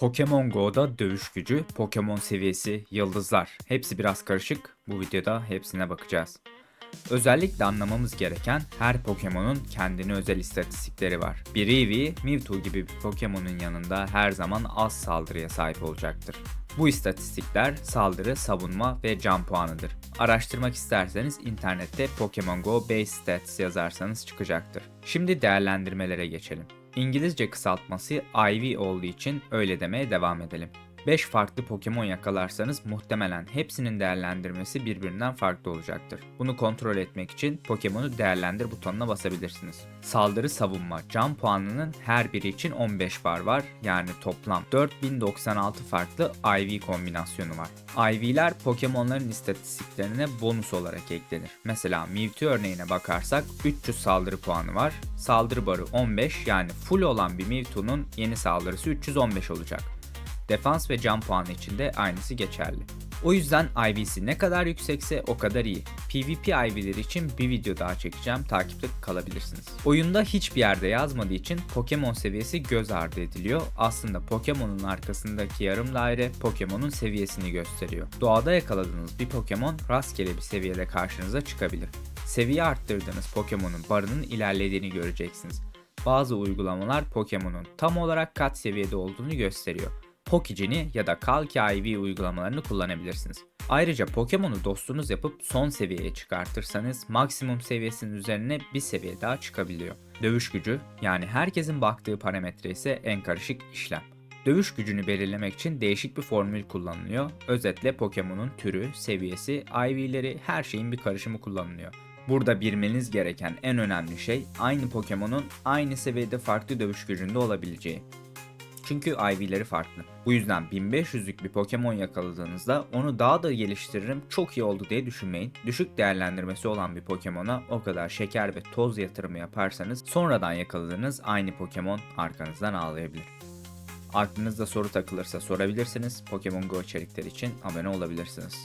Pokemon Go'da dövüş gücü, Pokemon seviyesi, yıldızlar. Hepsi biraz karışık. Bu videoda hepsine bakacağız. Özellikle anlamamız gereken her Pokemon'un kendine özel istatistikleri var. Bir Eevee, Mewtwo gibi bir Pokemon'un yanında her zaman az saldırıya sahip olacaktır. Bu istatistikler saldırı, savunma ve can puanıdır. Araştırmak isterseniz internette Pokemon Go Base Stats yazarsanız çıkacaktır. Şimdi değerlendirmelere geçelim. İngilizce kısaltması IV olduğu için öyle demeye devam edelim. 5 farklı Pokemon yakalarsanız muhtemelen hepsinin değerlendirmesi birbirinden farklı olacaktır. Bunu kontrol etmek için Pokemon'u değerlendir butonuna basabilirsiniz. Saldırı, savunma, can puanının her biri için 15 bar var. Yani toplam 4096 farklı IV kombinasyonu var. IV'ler Pokemon'ların istatistiklerine bonus olarak eklenir. Mesela Mewtwo örneğine bakarsak 300 saldırı puanı var. Saldırı barı 15 yani full olan bir Mewtwo'nun yeni saldırısı 315 olacak. Defans ve can puanı için de aynısı geçerli. O yüzden IV'si ne kadar yüksekse o kadar iyi. PvP IV'leri için bir video daha çekeceğim, takipte kalabilirsiniz. Oyunda hiçbir yerde yazmadığı için Pokemon seviyesi göz ardı ediliyor. Aslında Pokemon'un arkasındaki yarım daire Pokemon'un seviyesini gösteriyor. Doğada yakaladığınız bir Pokemon rastgele bir seviyede karşınıza çıkabilir. Seviye arttırdığınız Pokemon'un barının ilerlediğini göreceksiniz. Bazı uygulamalar Pokemon'un tam olarak kaç seviyede olduğunu gösteriyor. Pokigini ya da Kalki IV uygulamalarını kullanabilirsiniz. Ayrıca Pokemon'u dostunuz yapıp son seviyeye çıkartırsanız maksimum seviyesinin üzerine bir seviye daha çıkabiliyor. Dövüş gücü yani herkesin baktığı parametre ise en karışık işlem. Dövüş gücünü belirlemek için değişik bir formül kullanılıyor. Özetle Pokemon'un türü, seviyesi, IV'leri her şeyin bir karışımı kullanılıyor. Burada bilmeniz gereken en önemli şey aynı Pokemon'un aynı seviyede farklı dövüş gücünde olabileceği. Çünkü IV'leri farklı. Bu yüzden 1500'lük bir Pokemon yakaladığınızda onu daha da geliştiririm çok iyi oldu diye düşünmeyin. Düşük değerlendirmesi olan bir Pokemon'a o kadar şeker ve toz yatırımı yaparsanız sonradan yakaladığınız aynı Pokemon arkanızdan ağlayabilir. Aklınızda soru takılırsa sorabilirsiniz. Pokemon Go içerikleri için abone olabilirsiniz.